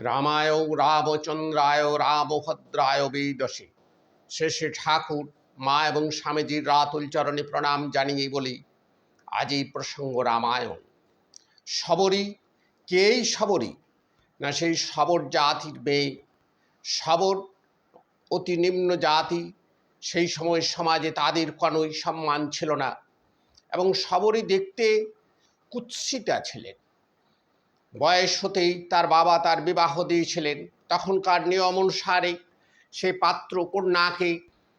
রামায় রামচন্দ্রায় রামভদ্রায় বেদসে। শেষে ঠাকুর, মা এবং স্বামীজির রাতুল চরণে প্রণাম জানিয়ে বলি, আজ এই প্রসঙ্গ রামায়ণ। সবরী কেই সবরী না সেই সবর জাতির মেয়ে। সবর অতি নিম্ন জাতি, সেই সময় সমাজে তাদের কোনোই সম্মান ছিল না। এবং সবরই দেখতে কুৎসিতা ছিলেন। বয়স হতেই তার বাবা তার বিবাহ দিয়েছিলেন। তখনকার নিয়ম অনুসারে সে পাত্র কন্যাকে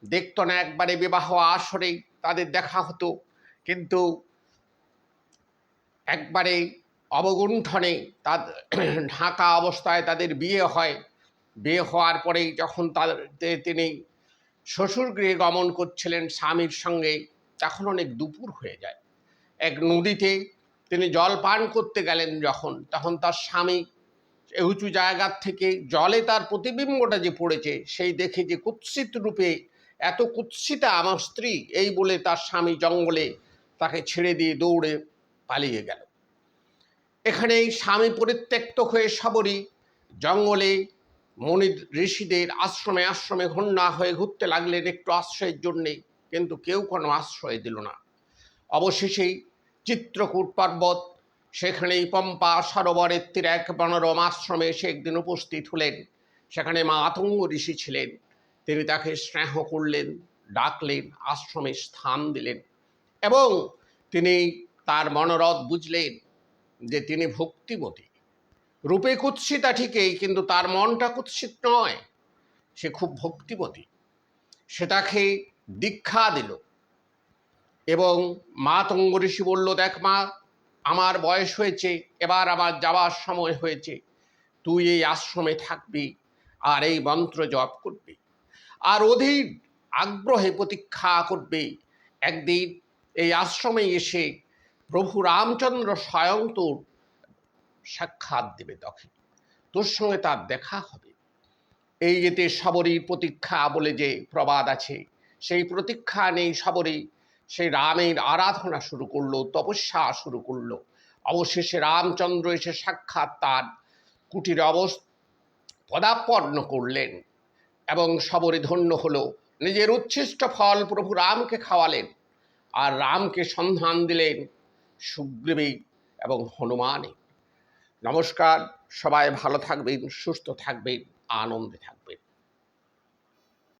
দেখত না, একবারে বিবাহ আসরেই তাদের দেখা হতো। কিন্তু একবারে অবগুণ্ঠনে তাদের ঢাকা অবস্থায় তাদের বিয়ে হয়। বিয়ে হওয়ার পরেই যখন তাদের তিনি শ্বশুর গৃহে গমন করছিলেন স্বামীর সঙ্গে, তখন অনেক দুপুর হয়ে যায়। এক নদীতে তিনি জল পান করতে গেলেন যখন, তখন তার স্বামী উঁচু জায়গার থেকে জলে তার প্রতিবিম্বটা যে পড়েছে, সেই দেখে যে কুৎসিত রূপে এত কুৎসিতা আমার স্ত্রী, এই বলে তার স্বামী জঙ্গলে তাকে ছেড়ে দিয়ে দৌড়ে পালিয়ে গেল। এখানে স্বামী পরিত্যক্ত হয়ে সবরই জঙ্গলে মনি ঋষিদের আশ্রমে আশ্রমে ঘন্যা হয়ে ঘুরতে লাগলেন একটু আশ্রয়ের জন্যে, কিন্তু কেউ কোনো আশ্রয় দিল না। অবশেষেই চিত্রকূট পর্বত। সেখানেই পম্পা সরোবরের তীরে এক মনোরম আশ্রমে এসে একদিন উপস্থিত হলেন। সেখানে মা আতঙ্গ ঋষি ছিলেন। তিনি তাকে স্নেহ করলেন, ডাকলেন, আশ্রমে স্থান দিলেন এবং তিনি তার মনোরথ বুঝলেন যে তিনি ভক্তিমতী। রূপে কুৎসিতা ঠিকই, কিন্তু তার মনটা কুৎসিত নয়। সে খুব ভক্তিমতী। সে তাকে দীক্ষা দিল। এবং মা তঙ্গ ঋষি বলল, দেখ মা, আমার বয়স হয়েছে, এবার আমার যাওয়ার সময় হয়েছে। তুই এই আশ্রমে থাকবি আর এই মন্ত্র জপ করবি। আর অধীর আগ্রহে প্রতীক্ষা করবে। একদিন এই আশ্রমে এসে প্রভু রামচন্দ্র স্বয়ং তোর সাক্ষাৎ দেবে তখন। তোর সঙ্গে তার দেখা হবে। এই যেতে সবরীর প্রতীক্ষা বলে যে প্রবাদ আছে, সেই প্রতীক্ষা নেই সবরী সেই রামের আরাধনা শুরু করল, তপস্যা শুরু করল। অবশেষে রামচন্দ্র এসে সাক্ষাৎ তার কুটির অবস পদাপন্ন করলেন এবং সবরে ধন্য হলো। নিজের উচ্ছিষ্ট ফল প্রভু রামকে খাওয়ালেন আর রামকে সন্ধান দিলেন সুগ্রীবী এবং হনুমানে। নমস্কার, সবাই ভালো থাকবেন, সুস্থ থাকবেন, আনন্দে থাকবেন।